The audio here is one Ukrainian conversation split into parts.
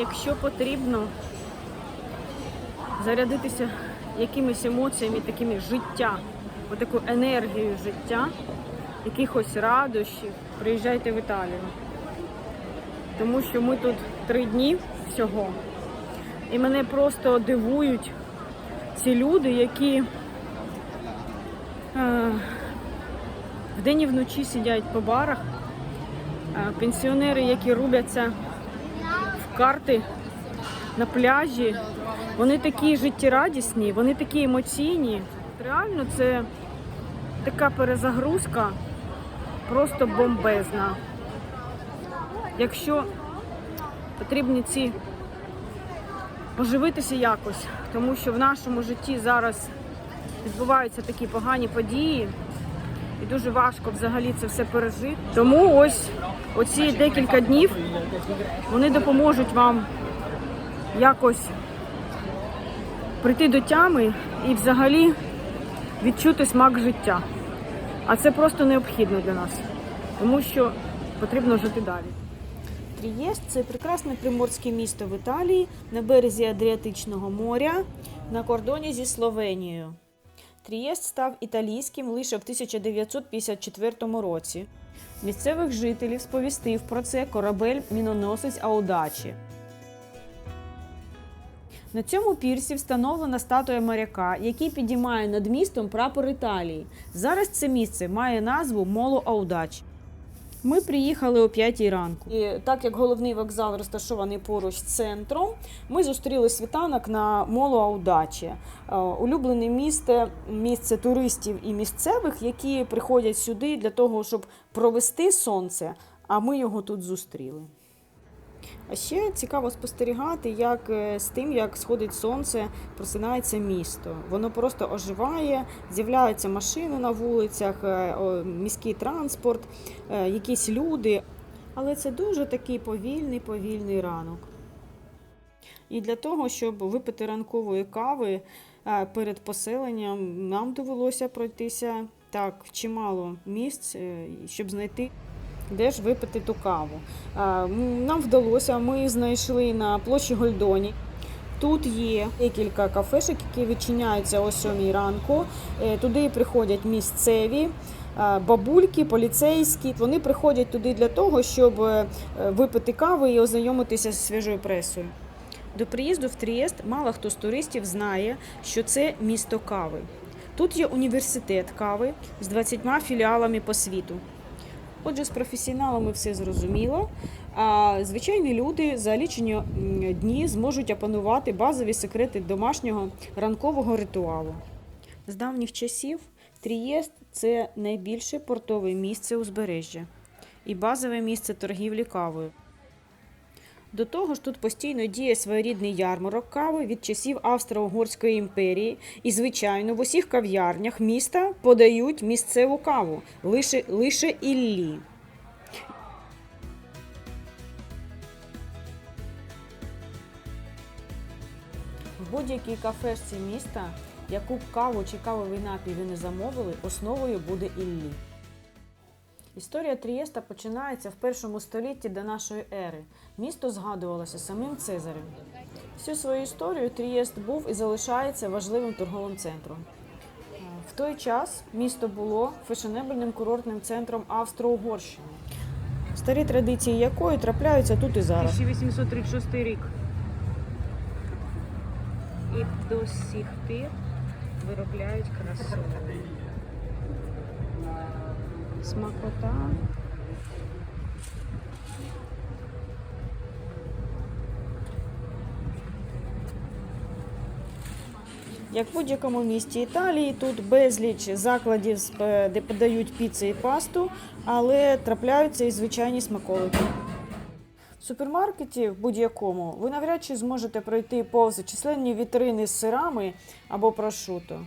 якщо потрібно зарядитися якимись емоціями, такими життя, отаку енергією життя, якихось радощів, приїжджайте в Італію. Тому що ми тут три дні всього. І мене просто дивують ці люди, які е, вдень і вночі сидять по барах, е, пенсіонери, які рубляться карти на пляжі. Вони такі життєрадісні, вони такі емоційні. Реально це така перезагрузка просто бомбезна. Якщо потрібні ці поживитися якось, тому що в нашому житті зараз відбуваються такі погані події, дуже важко взагалі це все пережити. Тому ось оці декілька днів вони допоможуть вам якось прийти до тями і взагалі відчути смак життя. А це просто необхідно для нас, тому що потрібно жити далі. Трієст це прекрасне приморське місто в Італії на березі Адріатичного моря на кордоні зі Словенією. Трієст став італійським лише в 1954 році. Місцевих жителів сповістив про це корабель міноносець Аудачі. На цьому пірсі встановлена статуя моряка, який підіймає над містом прапор Італії. Зараз це місце має назву Моло Аудач. Ми приїхали о 5 ранку. І так як головний вокзал розташований поруч з центром, ми зустріли світанок на молу Аудачі. Е, Улюблене місце, місце туристів і місцевих, які приходять сюди для того, щоб провести сонце, а ми його тут зустріли. А ще цікаво спостерігати, як е, з тим, як сходить сонце, просинається місто. Воно просто оживає, з'являються машини на вулицях, е, міський транспорт, е, якісь люди. Але це дуже такий повільний, повільний ранок. І для того, щоб випити ранкової кави перед поселенням, нам довелося пройтися так чимало місць, щоб знайти де ж випити ту каву. Нам вдалося, ми знайшли на площі Гольдоні. Тут є декілька кафешок, які відчиняються о 7 ранку. Е, Туди приходять місцеві. Бабульки, поліцейські, вони приходять туди для того, щоб е, випити кави і ознайомитися з свіжою пресою. До приїзду в Трієст мало хто з туристів знає, що це місто кави. Тут є університет кави з 20 філіалами по світу. Отже, з професіоналами все зрозуміло. А звичайні люди за лічені дні зможуть опанувати базові секрети домашнього ранкового ритуалу. З давніх часів Трієст це найбільше портове місце узбережжя і базове місце торгівлі кавою. До того ж, тут постійно діє своєрідний ярмарок кави від часів Австро-Угорської імперії, і, звичайно, в усіх кав'ярнях міста подають місцеву каву лише, лише іллі. В будь-якій кафешці міста, яку б каву чи кавовий напій ви не замовили, основою буде іллі. Історія Трієста починається в першому столітті до нашої ери. Місто згадувалося самим Цезарем. Всю свою історію Трієст був і залишається важливим торговим центром. В той час місто було фешенебельним курортним центром Австро-Угорщини, старі традиції якої трапляються тут і зараз. 1836 рік. І до сих пір виробляють красу. Смакота. Як в будь-якому місті Італії, тут безліч закладів, е, де подають піци і пасту, але трапляються і звичайні смаколики. В супермаркеті в будь-якому ви навряд чи зможете пройти повз численні вітрини з сирами або прошуто.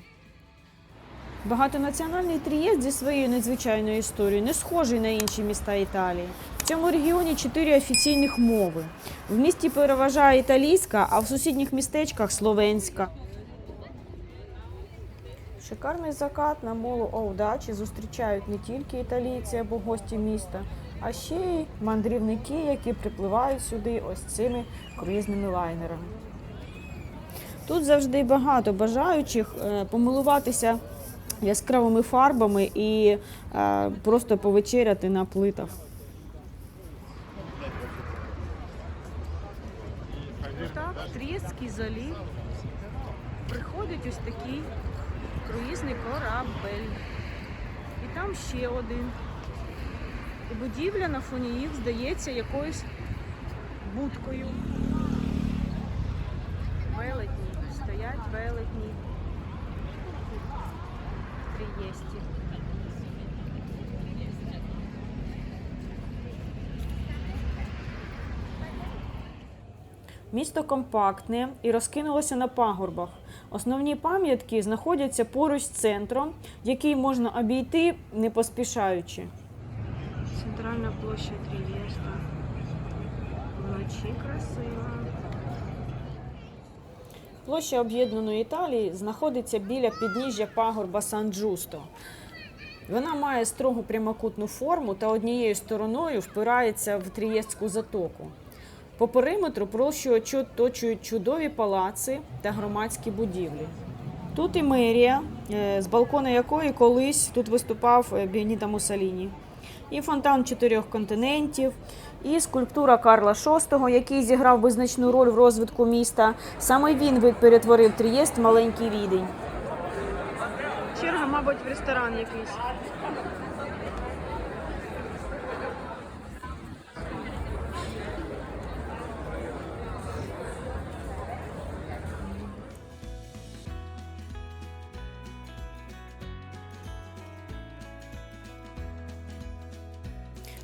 Багатонаціональний Трієст зі своєю надзвичайною історією не схожий на інші міста Італії. В цьому регіоні чотири офіційних мови. В місті переважає італійська, а в сусідніх містечках словенська. Шикарний закат на молу Оудачі зустрічають не тільки італійці або гості міста, а ще й мандрівники, які припливають сюди ось цими круїзними лайнерами. Тут завжди багато бажаючих е, помилуватися яскравими фарбами і е, просто повечеряти на плитах. Так, Трієстський залів. Приходить ось такий круїзний корабель. І там ще один. І будівля на фоні їх здається якоюсь будкою. Велетні. Стоять велетні. В Місто компактне і розкинулося на пагорбах. Основні пам'ятки знаходяться поруч з центром, який можна обійти не поспішаючи. Центральна площа Трієста. Вночі красива. Площа Об'єднаної Італії знаходиться біля підніжжя пагорба Сан-Джусто. Вона має строгу прямокутну форму та однією стороною впирається в Трієстську затоку. По периметру площу оточують чудові палаци та громадські будівлі. Тут і мерія, е, з балкона якої колись тут виступав е, Біаніта Муссоліні. І фонтан чотирьох континентів, і скульптура Карла VI, який зіграв визначну роль в розвитку міста. Саме він перетворив Трієст маленький відень. Черга, мабуть, в ресторан якийсь.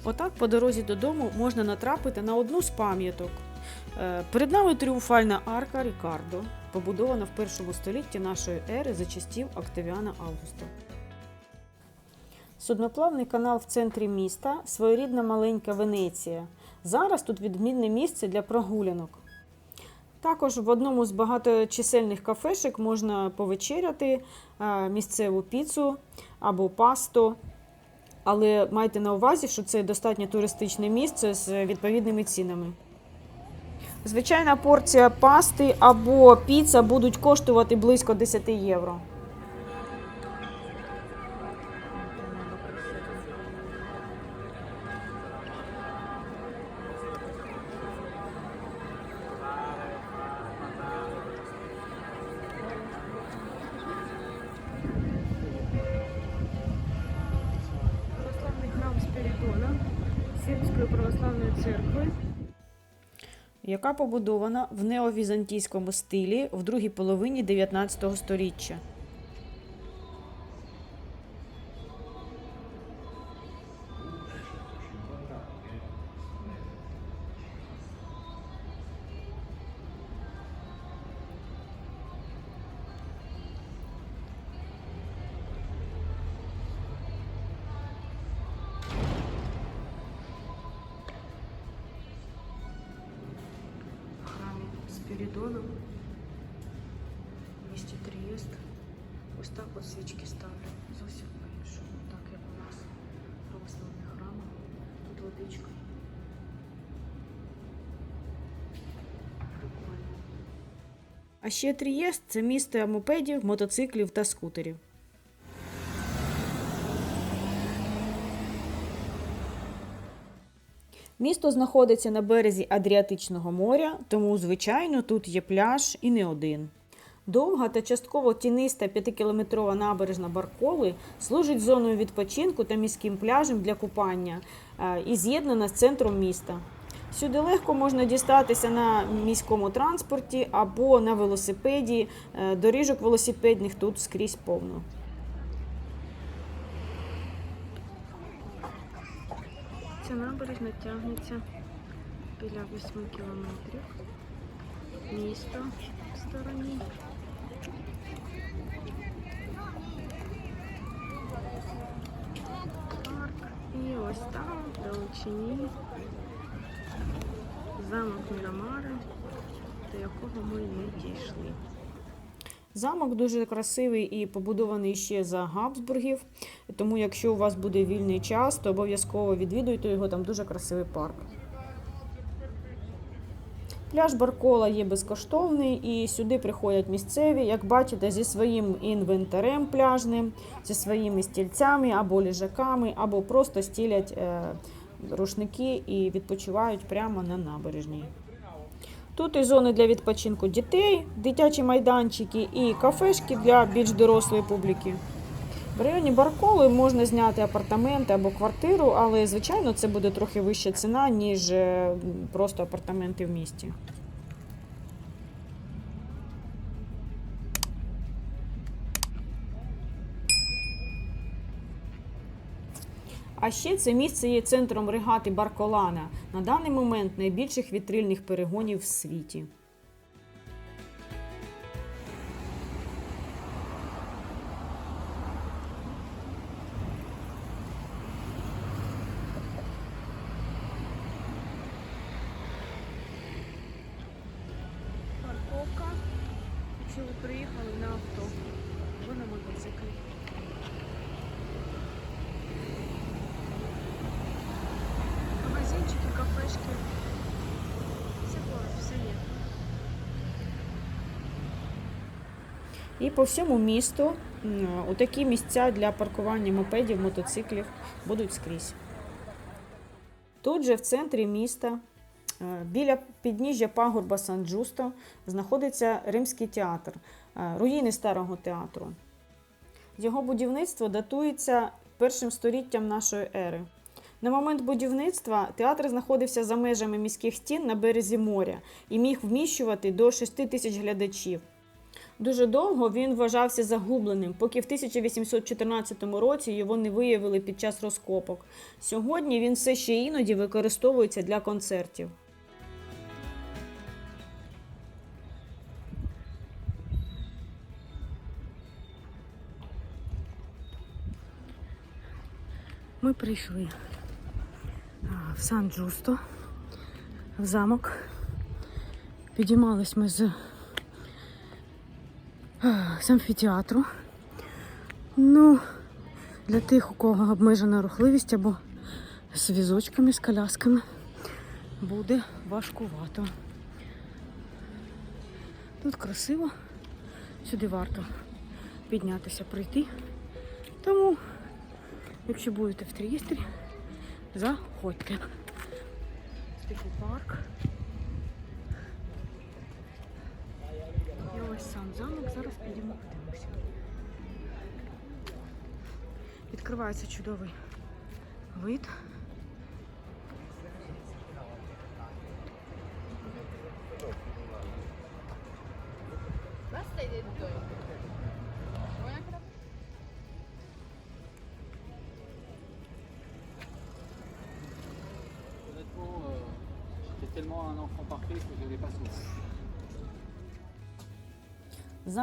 Отак по дорозі додому можна натрапити на одну з пам'яток. Е, Перед нами тріумфальна арка Рікардо, побудована в першому столітті нашої ери за часів Октавіана Августа. Судноплавний канал в центрі міста своєрідна маленька Венеція. Зараз тут відмінне місце для прогулянок. Також в одному з багаточисельних кафешек можна повечеряти е, місцеву піцу або пасто. Але майте на увазі, що це достатньо туристичне місце з відповідними цінами. Звичайна порція пасти або піца будуть коштувати близько 10 євро. Православної церкви, яка побудована в неовізантійському стилі в другій половині 19 століття. В місті Трієст. Ось так от свічки ставлю. Зовсім по-іншому, так як у нас православний храм. Тут водичка. Прикольно. А ще Трієст це місто мопедів, мотоциклів та скутерів. Місто знаходиться на березі Адріатичного моря, тому, звичайно, тут є пляж і не один. Довга та частково тіниста п'ятикілометрова набережна Барколи служить зоною відпочинку та міським пляжем для купання е, і з'єднана з центром міста. Сюди легко можна дістатися на міському транспорті або на велосипеді. Е, Доріжок велосипедних тут скрізь повно. Ця набережна тягнеться біля 8 кілометрів. Місто в стороні. Парк. І ось там, в далечині, замок Мірамари, до якого ми не дійшли. Замок дуже красивий і побудований ще за Габсбургів. Тому, якщо у вас буде вільний час, то обов'язково відвідуйте його, там дуже красивий парк. Пляж Баркола є безкоштовний і сюди приходять місцеві, як бачите, зі своїм інвентарем пляжним, зі своїми стільцями або ліжаками, або просто стілять е, рушники і відпочивають прямо на набережній. Тут і зони для відпочинку дітей, дитячі майданчики і кафешки для більш дорослої публіки. В районі Барколи можна зняти апартаменти або квартиру, але звичайно це буде трохи вища ціна, ніж е, просто апартаменти в місті. Ще це місце є центром регати Барколана, на даний момент найбільших вітрильних перегонів в світі. Парковка, якщо ви приїхали на авто або на мотоциклі. Магазинчики, кафешки. Все поруч, все є. І по всьому місту такі місця для паркування мопедів, мотоциклів будуть скрізь. Тут же в центрі міста, е, біля підніжжя пагорба Сан-Джусто, знаходиться Римський театр, е, руїни старого театру. Його будівництво датується першим століттям нашої ери. На момент будівництва театр знаходився за межами міських стін на березі моря і міг вміщувати до 6 тисяч глядачів. Дуже довго він вважався загубленим, поки в 1814 році його не виявили під час розкопок. Сьогодні він все ще іноді використовується для концертів. Ми прийшли в Сан-Джусто, в замок. Підіймались ми з з амфітеатру. Ну, для тих, у кого обмежена рухливість або з візочками, з колясками, буде важкувато. Тут красиво, сюди варто піднятися, прийти. Тому, якщо будете в Трієстрі, заходьте. Такий парк. Ось сам замок. Зараз підемо подивимося. Відкривається чудовий вид.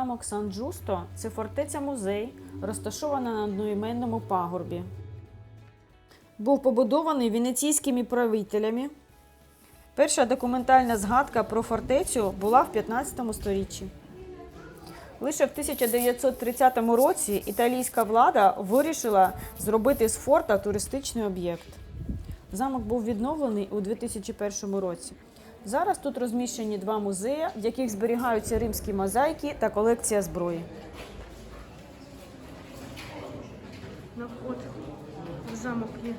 Замок Сан-Джусто це фортеця-музей, розташована на одноіменному пагорбі. Був побудований венеційськими правителями. Перша документальна згадка про фортецю була в 15 сторіччі. Лише в 1930 році італійська влада вирішила зробити з форта туристичний об'єкт. Замок був відновлений у 2001 році. Зараз тут розміщені два музеї, в яких зберігаються римські мозаїки та колекція зброї. На вход в замок є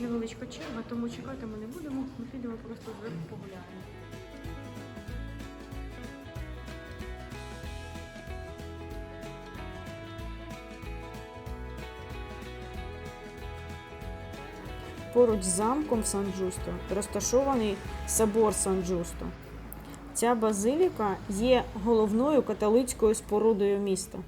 невеличка черга, тому чекати ми не будемо. Ми підемо просто зверху погуляємо. Поруч з замком Сан-Джусто розташований собор Сан-Джусто. Ця базиліка є головною католицькою спорудою міста.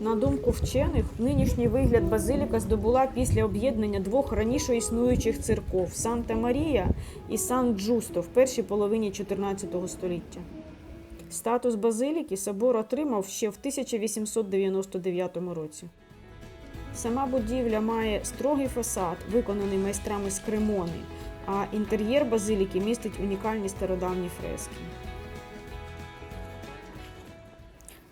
На думку вчених, нинішній вигляд базиліка здобула після об'єднання двох раніше існуючих церков Санта Марія і Сан Джусто в першій половині 14 століття. Статус базиліки собор отримав ще в 1899 році. Сама будівля має строгий фасад, виконаний майстрами з Кремони, а інтер'єр базиліки містить унікальні стародавні фрески.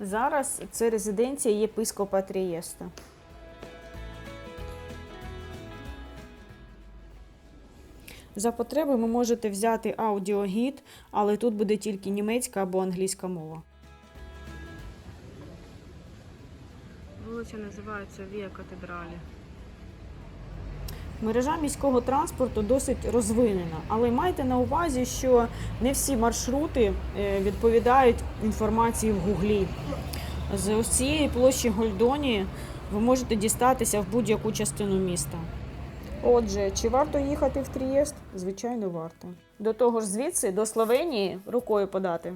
Зараз це резиденція єпископа Трієста. За потреби ви можете взяти аудіогід, але тут буде тільки німецька або англійська мова. Вулиця називається Вія Катедралі. Мережа міського транспорту досить розвинена, але майте на увазі, що не всі маршрути е, відповідають інформації в Гуглі. З ось цієї площі Гольдоні ви можете дістатися в будь-яку частину міста. Отже, чи варто їхати в Трієст? Звичайно, варто. До того ж, звідси до Словенії рукою подати.